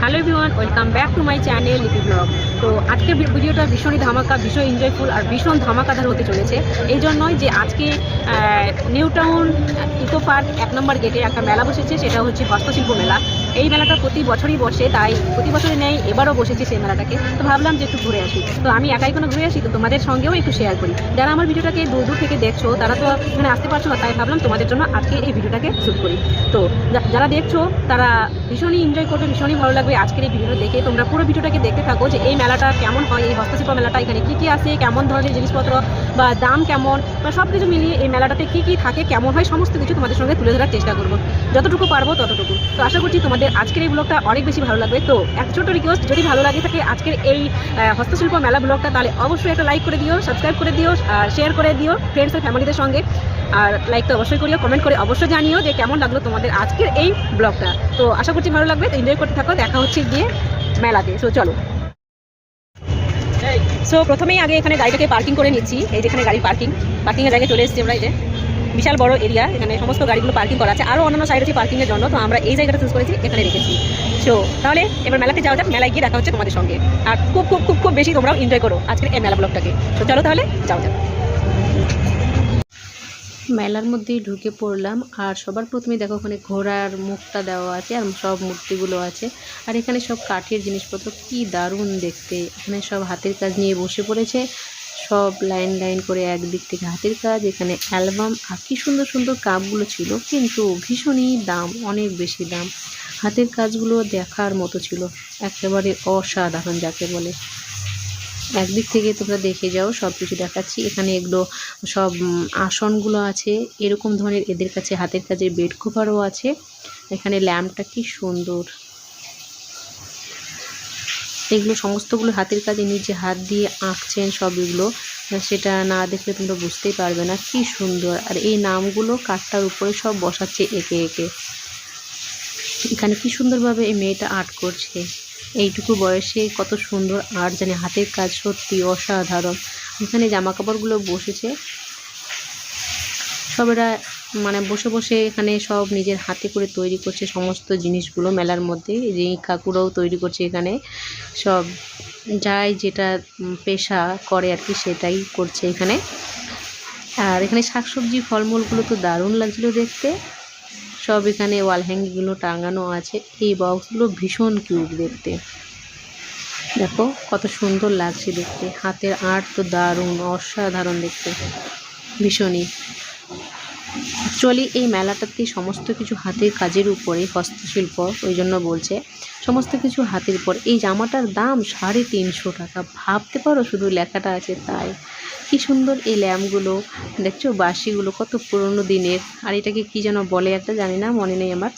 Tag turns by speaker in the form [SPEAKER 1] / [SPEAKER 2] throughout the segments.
[SPEAKER 1] Hello everyone, welcome back to my channel Lipi blog. তো আজকে ভিডিওটা ভীষণই ধামাকা ভীষণ এনজয়ফুল আর ভীষণ ধামাকাধার হতে চলেছে। এই জন্যই যে আজকে নিউ টাউন ইকো পার্ক এক নম্বর গেটে একটা মেলা বসেছে, সেটা হচ্ছে হস্তশিল্প মেলা। এই মেলাটা প্রতি বছরই বসে, তাই প্রতি বছরই নেই, এবারও বসেছি সেই মেলাটাকে। তো ভাবলাম যে একটু ঘুরে আসি। তো আমি একাই কোনো ঘুরে আসি, তো তোমাদের সঙ্গেও একটু শেয়ার করি। যারা আমার ভিডিওটাকে দূর দূর থেকে দেখছ, তারা তো এখানে আসতে পারছ না, তাই ভাবলাম তোমাদের জন্য আজকে এই ভিডিওটাকে শ্যুট করি। তো যারা দেখছ, তারা ভীষণই এনজয় করবে, ভীষণই ভালো লাগবে আজকের এই ভিডিওটা দেখে। তোমরা পুরো ভিডিওটাকে দেখতে থাকো যে এই মেলাটা কেমন হয়, এই হস্তশিল্প মেলাটা, এখানে কী কী আছে কেমন ধরনের জিনিসপত্র, বা দাম কেমন, বা সব কিছু মিলিয়ে এই মেলাটাতে কী কী থাকে, কেমন হয়, সমস্ত কিছু তোমাদের সঙ্গে তুলে ধরার চেষ্টা করব। যতটুকু পারব ততটুকু। তো আশা করছি তোমাদের আজকের এই ব্লগটা অনেক বেশি ভালো লাগবে। তো এক ছোট রিকোয়েস্ট যদি ভালো লাগে থাকে আজকের এই হস্তশিল্প মেলা ব্লগটা তাহলে অবশ্যই একটা লাইক করে দিও সাবস্ক্রাইব করে দিও, আর শেয়ার করে দিও ফ্রেন্ডস আর ফ্যামিলিদের সঙ্গে। আর লাইক তো অবশ্যই করিও কমেন্ট করে অবশ্যই জানিও যে কেমন লাগল তোমাদের আজকের এই ব্লগটা তো আশা করছি ভালো লাগবে, তো এনজয় করতে থাকো, দেখা হচ্ছে গিয়ে মেলাতে। সো চলো। সো প্রথমেই আগে এখানে গাড়িটাকে পার্কিং করে নিচ্ছি, এই যেখানে গাড়ি পার্কিং পার্কিংয়ের জায়গায় চলে এসেছি আমরা এই যে। বিশাল বড় এরিয়া, এখানে সমস্ত গাড়িগুলো পার্কিং করা আছে। আরও অন্যান্য সাইড আছে পার্কিংয়ের জন্য, তো আমরা এই জায়গাটা চুজ করেছি, এখানে রেখেছি। সো তাহলে এবার মেলাতে যাওয়া যাক, মেলায় গিয়ে দেখা হচ্ছে তোমাদের সঙ্গে। আর খুব খুব খুব খুব বেশি তোমরাও এনজয় করো আজকের এই মেলা ব্লগটাকে তো চলো তাহলে যাও যাক। মেলার মধ্যে ঢুকে পড়লাম, আর সবার প্রথমে দেখো ওখানে ঘোড়ার মুখটা দেওয়া আছে, আর সব মূর্তিগুলো আছে। আর এখানে সব কাঠের জিনিসপত্র, কি দারুণ দেখতে। এখানে সব হাতের কাজ নিয়ে বসে পড়েছে। সব লাইন লাইন করে একদিক থেকে হাতের কাজ। এখানে অ্যালবাম আর কি সুন্দর সুন্দর কাপগুলো ছিল, কিন্তু ভীষণই দাম, অনেক বেশি দাম। হাতের কাজগুলো দেখার মতো ছিল, একেবারে অসাধারণ যাকে বলে। একদিক থেকে তোমরা দেখে যাও সব কিছু দেখাচ্ছি। এখানে এগুলো সব আসনগুলো আছে। এরকম ধরনের এদের কাছে হাতের কাজের বেড কভারও আছে। এখানে ল্যাম্পটা কি সুন্দর। এগুলো সমস্তগুলো হাতের কাজে নিজে হাত দিয়ে আঁকছেন সব এগুলো সেটা না দেখলে তোমরা বুঝতেই পারবে না, কি সুন্দর। আর এই নামগুলো কাঠটার উপরে সব বসাচ্ছে একে একে। এখানে কি সুন্দরভাবে এই মেয়েটা আর্ট করছে। এইটুকু বয়সে কত সুন্দর আর্ট জানে হাতের কাজ সত্যি অসাধারণ। এখানে জামা কাপড়গুলো বসেছে। সবেরা মানে বসে বসে এখানে সব নিজের হাতে করে তৈরি করছে সমস্ত জিনিসগুলো মেলার মধ্যে। এই কাকুরাও তৈরি করছে এখানে। সব যাই যেটা পেশা করে আর কি সেটাই করছে এখানে। আর এখানে শাকসবজি, ফলমূলগুলো তো দারুণ লাগছিল দেখতে। সব এখানে ওয়াল হ্যাঙ্গিংগুলো টাঙানো আছে। এই বক্সগুলো ভীষণ কিউট দেখতে। দেখো কত সুন্দর লাগছে দেখতে। হাতের আর্ট তো দারুণ, অসাধারণ দেখতে। ভীষণই। অ্যাকচুয়ালি এই মেলাটাতে সমস্ত কিছু হাতের কাজের উপরে হস্তশিল্প, ওই জন্য বলছে। সমস্ত কিছু হাতের উপর। এই জামাটার দাম সাড়ে তিনশো টাকা। ভাবতে পারো শুধু লেখাটা আছে তাই। কি সুন্দর এই ল্যাম্পগুলো। দেখছ বাঁশিগুলো কত পুরনো দিনের। আর এটাকে কি যেন বলে একটা জানি না, মনে নেই আমার।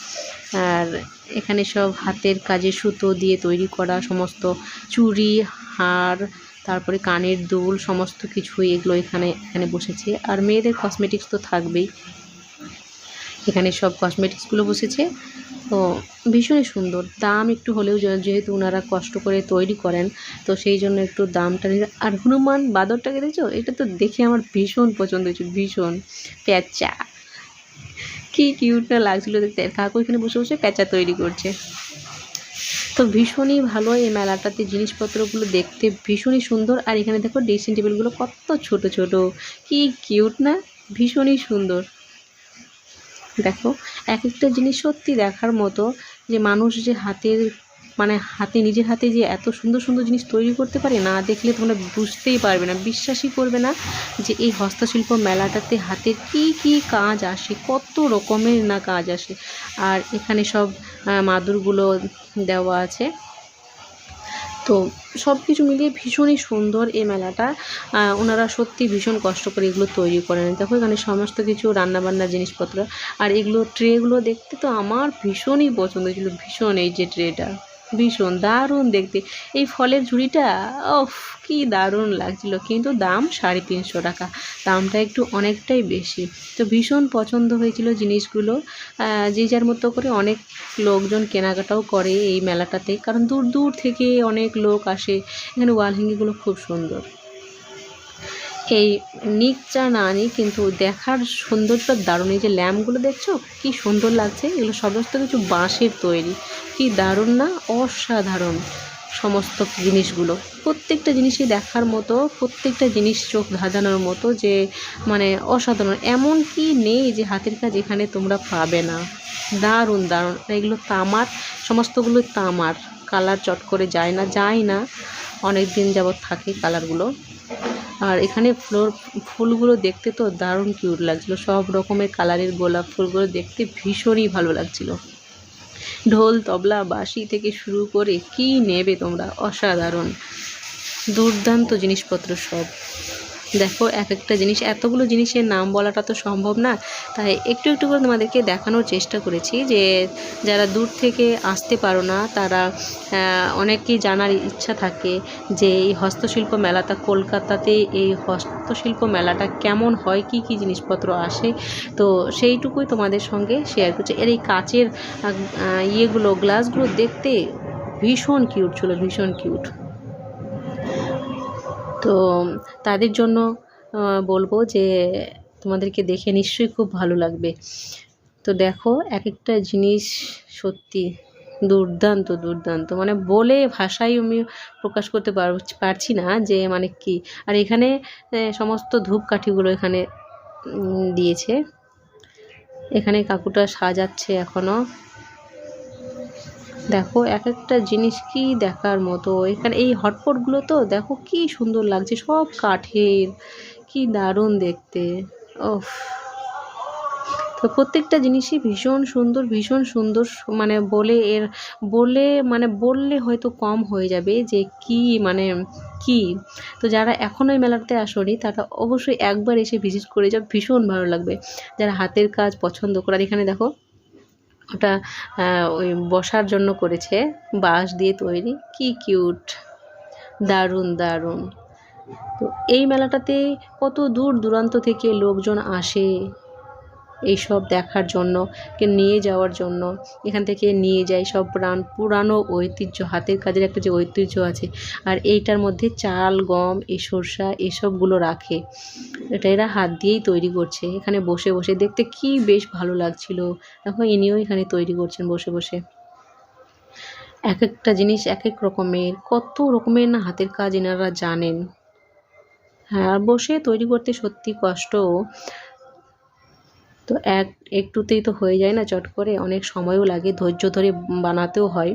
[SPEAKER 1] আর এখানে সব হাতের কাজে সুতো দিয়ে তৈরি করা, সমস্ত চুড়ি, হার তারপরে কানের দুল সমস্ত কিছুই এগুলো এখানে এখানে বসেছে। আর মেয়েদের কসমেটিক্স তো থাকবেই। এখানে সব কসমেটিক্সগুলো বসেছে। তো ভীষণই সুন্দর। দাম একটু হলেও যেহেতু ওনারা কষ্ট করে তৈরি করেন, তো সেই জন্য একটু দামটা আর হনুমান বাদরটাকে দেখছ? এটা তো দেখে আমার ভীষণ পছন্দ হয়েছে, ভীষণ। প্যাঁচা। কি কিউট না লাগছিল দেখতে। কাকু এখানে বসে বসে প্যাঁচা তৈরি করছে। তো ভীষণই ভালো এই মেলাটাতে জিনিসপত্রগুলো দেখতে ভীষণই সুন্দর। আর এখানে দেখো ড্রেসিং টেবিলগুলো কত ছোট ছোট। কি কিউট না? ভীষণই সুন্দর। দেখো, এক একটা জিনিস সত্যি দেখার মতো যে মানুষ যে হাতের মানে হাতে, নিজের হাতে যে এত সুন্দর সুন্দর জিনিস তৈরি করতে পারে, না দেখলে তোমরা বুঝতেই পারবে না, বিশ্বাসই করবে না যে এই হস্তশিল্প মেলাটাতে হাতের কি কি কাজ আসে, কত রকমের না কাজ আসে। আর এখানে সব মাদুরগুলো দেওয়া আছে। তো সব কিছু মিলিয়ে ভীষণই সুন্দর এই মেলাটা। ওনারা সত্যি ভীষণ কষ্ট করে এগুলো তৈরি করেন। দেখো এখানে সমস্ত কিছু রান্নাবান্নার জিনিসপত্র। আর এগুলো ট্রেগুলো দেখতে তো আমার ভীষণই পছন্দ ছিল ভীষণ এই যে ট্রেটা ভীষণ দারুণ দেখতে। এই ফলের ঝুড়িটা ওফ কি দারুণ লাগছিল। কিন্তু দাম সাড়ে তিনশো টাকা। দামটা একটু অনেকটাই বেশি। তো ভীষণ পছন্দ হয়েছিল জিনিসগুলো। যে যার মতো করে অনেক লোকজন কেনাকাটাও করে এই মেলাটাতে। কারণ দূর দূর থেকে অনেক লোক আসে। এখানে ওয়াল হ্যাঙ্গিংগুলো খুব সুন্দর। এই নিক চা না আনি কিন্তু দেখার সৌন্দর্য দারুণ। এই যে ল্যাম্পগুলো দেখছ? কি সুন্দর লাগছে। এগুলো সমস্ত কিছু বাঁশের তৈরি। কি দারুণ না? অসাধারণ সমস্ত জিনিসগুলো। প্রত্যেকটা জিনিসই দেখার মতো, প্রত্যেকটা জিনিস চোখ ধাঁধানোর মতো যে মানে অসাধারণ। এমন কি নেই যে হাতের কাজ এখানে তোমরা পাবে না। দারুণ দারুণ। এগুলো তামার সমস্তগুলো তামার। কালার চট করে যায় না যায় না। অনেক দিন যাবৎ থাকে কালারগুলো। আর এখানে ফ্লোর, ফুলগুলো দেখতে তো দারুণ কিউট লাগছিল। সব রকমের কালারের গোলাপ ফুলগুলো দেখতে ভীষণই ভালো লাগছিল। ঢোল, তবলা, বাঁশি থেকে শুরু করে কি নেবে তোমরা? অসাধারণ। দুর্দান্ত জিনিসপত্র সব। দেখো এক একটা জিনিস, এতগুলো জিনিসের নাম বলাটা তো সম্ভব না। তাই একটু একটু করে তোমাদেরকে দেখানোর চেষ্টা করেছি যে যারা দূর থেকে আসতে পারো না, তারা অনেকেই জানার ইচ্ছা থাকে যে এই হস্তশিল্প মেলাটা কলকাতাতে, এই হস্তশিল্প মেলাটা কেমন হয়, কি কি জিনিসপত্র আসে। তো সেইটুকুই তোমাদের সঙ্গে শেয়ার করছি। এর এই কাচের ইয়েগুলো গ্লাসগুলো দেখতে ভীষণ কিউট ছিল, ভীষণ কিউট তো তাদের জন্য বলব যে তোমাদেরকে দেখে নিশ্চয়ই খুব ভালো লাগবে। তো দেখো এক একটা জিনিস সত্যি দুর্দান্ত দুর্দান্ত। মানে বলে ভাষায় আমি প্রকাশ করতে পারছি না যে মানে কি। আর এখানে সমস্ত ধূপকাঠিগুলো এখানে দিয়েছে। এখানে কাকুটা সাজাচ্ছে এখনও দেখো এক একটা জিনিস কি দেখার মতো? এখানে এই হটপটগুলো তো দেখো কি সুন্দর লাগছে, সব কাঠের, কি দারুণ দেখতে। ও তো প্রত্যেকটা জিনিসই ভীষণ সুন্দর ভীষণ সুন্দর মানে বলে এর, বলে মানে বললে হয়তো কম হয়ে যাবে যে কি মানে কি। তো যারা এখনও ওই মেলাতে আসনি, তারা অবশ্যই একবার এসে ভিজিট করে যাও, ভীষণ ভালো লাগবে। যারা হাতের কাজ পছন্দ করার এখানে দেখো ওটা ওই বসার জন্য করেছে, বাঁশ দিয়ে তৈরি। কি কিউট, দারুণ দারুণ। তো এই মেলাটাতে কত দূর দূরান্ত থেকে লোকজন আসে? এইসব দেখার জন্য, কে নিয়ে যাওয়ার জন্য। এখান থেকে নিয়ে যায় সব প্রাণ, পুরানো ঐতিহ্য, হাতের কাজের একটা যে ঐতিহ্য আছে। আর এইটার মধ্যে চাল, গম এই সর্ষা, এসবগুলো রাখে। এটা এরা হাত দিয়েই তৈরি করছে। এখানে বসে বসে দেখতে কি বেশ ভালো লাগছিল। দেখো, ইনিও এখানে তৈরি করছেন বসে বসে। এক একটা জিনিস এক এক রকমের, কত রকমের না হাতের কাজ এনারা জানেন। হ্যাঁ বসে তৈরি করতে সত্যি কষ্ট তো এক, একটুতেই তো হয়ে যায় না চট করে, অনেক সময়ও লাগে, ধৈর্য ধরে বানাতেও হয়।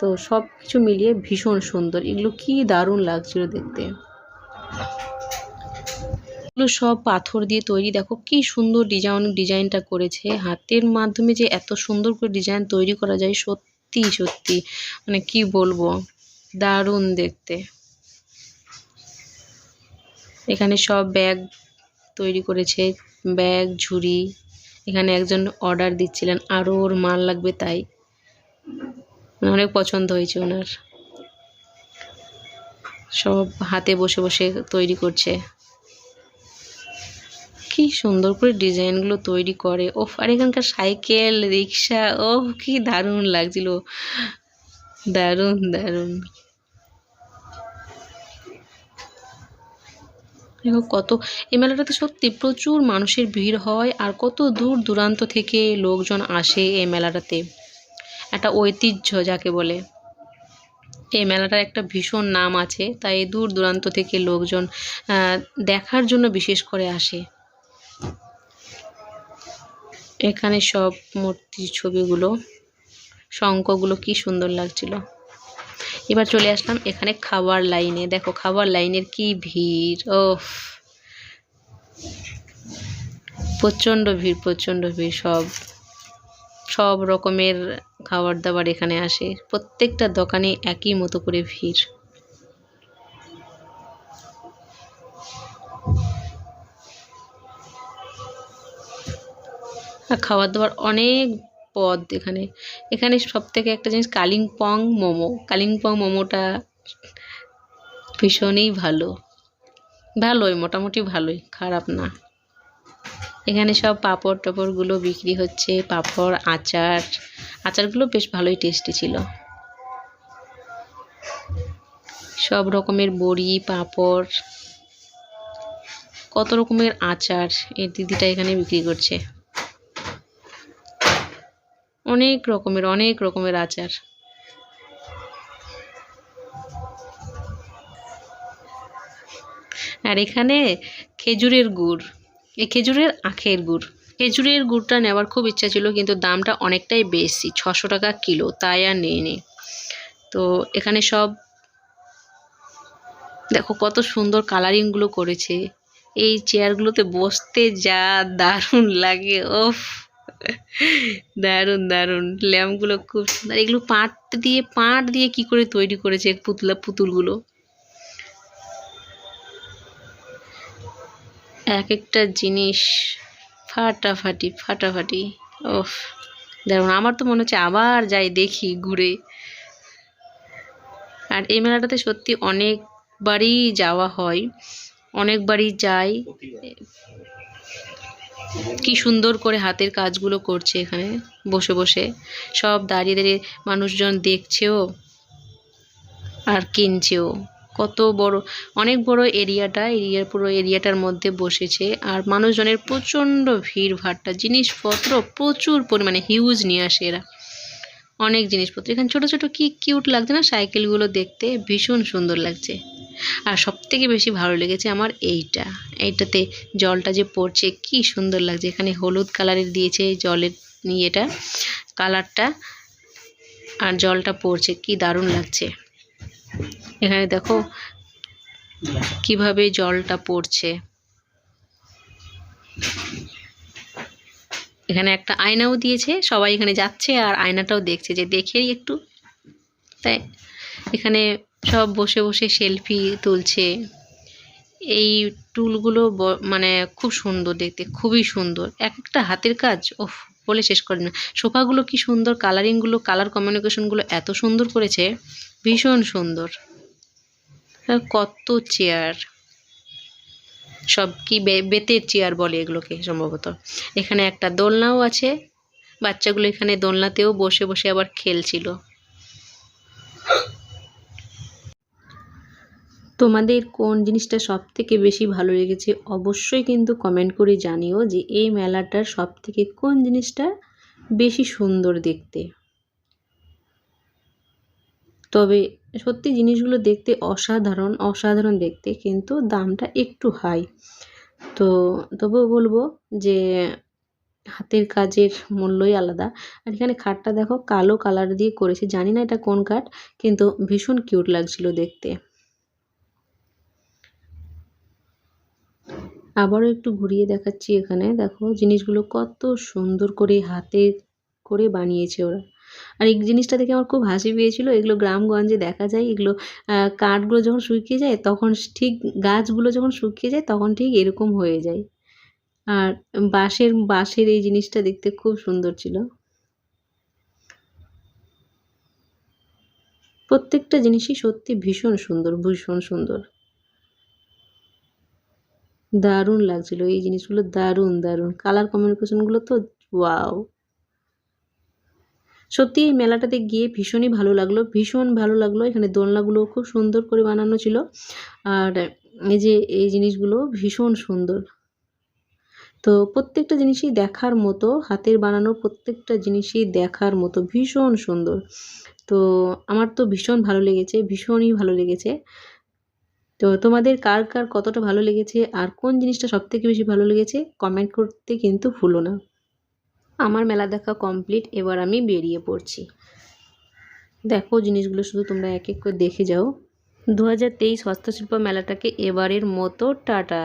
[SPEAKER 1] তো সব কিছু মিলিয়ে ভীষণ সুন্দর। এগুলো কি দারুণ লাগছিল দেখতে। এগুলো সব পাথর দিয়ে তৈরি। দেখো কি সুন্দর ডিজাইন ডিজাইনটা করেছে। হাতের মাধ্যমে যে এত সুন্দর করে ডিজাইন তৈরি করা যায়, সত্যি সত্যি। মানে কি বলব? দারুণ দেখতে। এখানে সব ব্যাগ তৈরি করেছে। ব্যাগ ঝুড়ি এখানে একজন অর্ডার দিচ্ছিলেন আরও ওর মাল লাগবে তাই। অনেক পছন্দ হয়েছে ওনার। সব হাতে বসে বসে তৈরি করছে। কি সুন্দর করে ডিজাইনগুলো তৈরি করে। ও আর এখানকার সাইকেল, রিক্সা ও কি দারুণ লাগছিল। দারুণ দারুণ। দেখো কত, এই মেলাটাতে সত্যি প্রচুর মানুষের ভিড় হয় আর কত দূর দূরান্ত থেকে লোকজন আসে এই মেলাটাতে। একটা ঐতিহ্য যাকে বলে। এই মেলাটার একটা ভীষণ নাম আছে, তাই দূর দূরান্ত থেকে লোকজন দেখার জন্য বিশেষ করে আসে। এখানে সব মূর্তির ছবিগুলো শঙ্কগুলো কি সুন্দর লাগছিল। এবার চলে আসলাম এখানে খাবার লাইনে। দেখো খাবার লাইনের কি ভিড় ও প্রচণ্ড ভিড় প্রচণ্ড ভিড়, সব সব রকমের খাবার দাবার এখানে আসে। প্রত্যেকটা দোকানে একই মতো করে ভিড়। আর খাবার দাবার অনেক পদ এখানে। এখানে সব থেকে একটা জিনিস কালিম্পং মোমো। কালিম্পং মোমোটা ভীষণই ভালো। ভালোই, মোটামুটি ভালোই, খারাপ না। এখানে সব পাঁপড় টাপড়গুলো বিক্রি হচ্ছে, পাঁপড়, আচার। আচারগুলো বেশ ভালোই টেস্টি ছিল। সব রকমের বড়ি, পাঁপড়, কত রকমের আচার এই দিদিটা এখানে বিক্রি করছে। অনেক রকমের অনেক রকমের আচার। আর এখানে খেজুরের গুড়। এই খেজুরের আখের গুড়। খেজুরের গুড়টা নেওয়ার খুব ইচ্ছা ছিল, কিন্তু দামটা অনেকটাই বেশি, ছশো টাকা কিলো, তাই আর নিইনি। তো এখানে সব দেখো কত সুন্দর কালারিংগুলো করেছে। এই চেয়ারগুলোতে বসতে যা দারুণ লাগে ওফ দারুণ দারুণ। ল্যাম্পগুলো খুব সুন্দর। এগুলো পাট দিয়ে পাট দিয়ে কি করে তৈরি করেছে পুতলা, পুতুলগুলো? এক একটা জিনিস ফাটাফাটি ফাটাফাটি। ওফ দেখুন আমার তো মনে হচ্ছে আবার যাই দেখি ঘুরে। আর এই মেলাটাতে সত্যি অনেকবারই যাওয়া হয়। অনেকবারই যাই। কি সুন্দর করে হাতের কাজগুলো করছে এখানে, বসে বসে। সব দাঁড়িয়ে দাঁড়িয়ে মানুষজন দেখছেও আর কিনছেও। কত বড়, অনেক বড় এরিয়াটা এরিয়ার পুরো এরিয়াটার মধ্যে বসেছে। আর মানুষজনের প্রচণ্ড ভিড় ভাট্টা জিনিসপত্র প্রচুর পরিমাণে হিউজ নিয়ে আসে এরা। অনেক জিনিসপত্র। এখানে ছোট ছোট কি কিউট লাগছে না? সাইকেলগুলো দেখতে ভীষণ সুন্দর লাগছে। আর সব থেকে বেশি ভালো লেগেছে আমার এইটা। এইটাতে জলটা যে পড়ছে, কি সুন্দর লাগছে। এখানে হলুদ কালারের দিয়েছে জলের ইয়েটা কালারটা আর জলটা পড়ছে, কি দারুণ লাগছে। এখানে দেখো কীভাবে জলটা পড়ছে। এখানে একটা আয়নাও দিয়েছে, সবাই এখানে যাচ্ছে আর আয়নাটাও দেখছে, যে দেখেই একটু, তাই। এখানে সব বসে বসে সেলফি তুলছে। এই টুলগুলো মানে খুব সুন্দর দেখতে, খুবই সুন্দর। এক একটা হাতের কাজ ওফ বলে শেষ করে না। সোফাগুলো কি সুন্দর কালারিংগুলো কালার কমিউনিকেশনগুলো এত সুন্দর করেছে, ভীষণ সুন্দর। কত চেয়ার সব কি বেতের চেয়ার বলে এগুলোকে সম্ভবত। এখানে একটা দোলনাও আছে, বাচ্চাগুলো এখানে দোলনাতেও বসে বসে আবার খেলছিল। তোমাদের কোন জিনিসটা সব থেকে বেশি ভালো লেগেছে অবশ্যই কিন্তু কমেন্ট করে জানিও যে এই মেলাটার সব থেকে কোন জিনিসটা বেশি সুন্দর দেখতে। তবে সত্যি জিনিসগুলো দেখতে অসাধারণ অসাধারণ দেখতে কিন্তু দামটা একটু হাই তো তবুও বলব যে হাতের কাজের মূল্যই আলাদা। আর এখানে খাটটা দেখো কালো কালার দিয়ে করেছে। জানি না এটা কোন কাঠ কিন্তু ভীষণ কিউট লাগছিল দেখতে। আবারও একটু ঘুরিয়ে দেখাচ্ছি এখানে। দেখো, জিনিসগুলো কত সুন্দর করে হাতে করে বানিয়েছে ওরা। আর এই জিনিসটা দেখে আমার খুব হাসি পেয়েছিল। এগুলো গ্রামগঞ্জে দেখা যায়, এগুলো কাঠগুলো যখন শুকিয়ে যায়, তখন ঠিক গাছগুলো যখন শুকিয়ে যায়, তখন ঠিক এরকম হয়ে যায়। আর বাঁশের বাঁশের এই জিনিসটা দেখতে খুব সুন্দর ছিল। প্রত্যেকটা জিনিসই সত্যি ভীষণ সুন্দর ভীষণ সুন্দর। দারুণ লাগছিল। এই জিনিসগুলো দারুণ দারুণ। কালার কমিউনিকেশনগুলো তো ওয়াও সত্যি এই মেলাটাতে গিয়ে ভীষণই ভালো লাগল, ভীষণ ভালো লাগল। এখানে দোলনাগুলো খুব সুন্দর করে বানানো ছিল। আর এই যে এই জিনিসগুলো ভীষণ সুন্দর। তো প্রত্যেকটা জিনিসই দেখার মতো, হাতের বানানো প্রত্যেকটা জিনিসই দেখার মতো, ভীষণ সুন্দর। তো আমার তো ভীষণ ভালো লেগেছে, ভীষণই ভালো লেগেছে। তো তোমাদের কার কার কতটা ভালো লেগেছে আর কোন জিনিসটা সব থেকে বেশি ভালো লেগেছে কমেন্ট করতে কিন্তু ভুলো না। আমার মেলা দেখা কমপ্লিট এবার আমি বেরিয়ে পড়ছি। দেখো জিনিসগুলো শুধু তোমরা এক এক করে দেখে যাও। দু হাজার তেইশ হস্তশিল্প মেলাটাকে এবারের মতো টাটা।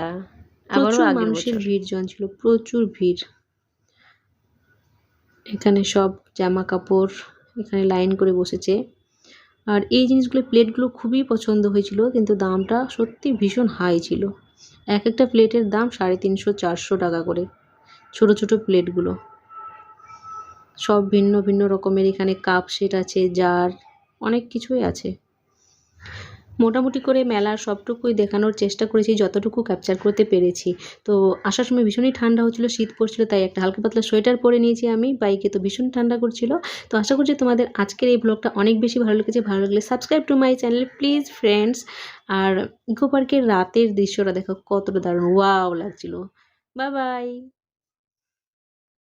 [SPEAKER 1] আবারও
[SPEAKER 2] মানুষের
[SPEAKER 1] ভিড় ছিল প্রচুর ভিড়। এখানে সব জামা কাপড় এখানে লাইন করে বসেছে। আর এই জিনিসগুলো প্লেটগুলো খুবই পছন্দ হয়েছিল, কিন্তু দামটা সত্যি ভীষণ হাই ছিল। এক একটা প্লেটের দাম সাড়ে তিনশো, চারশো টাকা করে, ছোট ছোট প্লেটগুলো। সব ভিন্ন ভিন্ন রকমের এখানে কাপ সেট আছে জার অনেক কিছুই আছে। মোটামুটি করে মেলার সবটুকুই দেখানোর চেষ্টা করেছি, যতটুকু ক্যাপচার করতে পেরেছি। তো আসার সময় ভীষণই ঠান্ডা হচ্ছিল, শীত পড়ছিল, তাই একটা হালকা পাতলা সোয়েটার পরে নিয়েছি আমি, বাইকে তো ভীষণ ঠান্ডা করছিল। তো আশা করছি তোমাদের আজকের এই ব্লগটা অনেক বেশি ভালো লেগেছে, ভালো লাগলে subscribe to my channel please friends R eco পার্কের রাতের দৃশ্যটা দেখো, কতটা দারুণ ওয়াও লাগছিল। Bye bye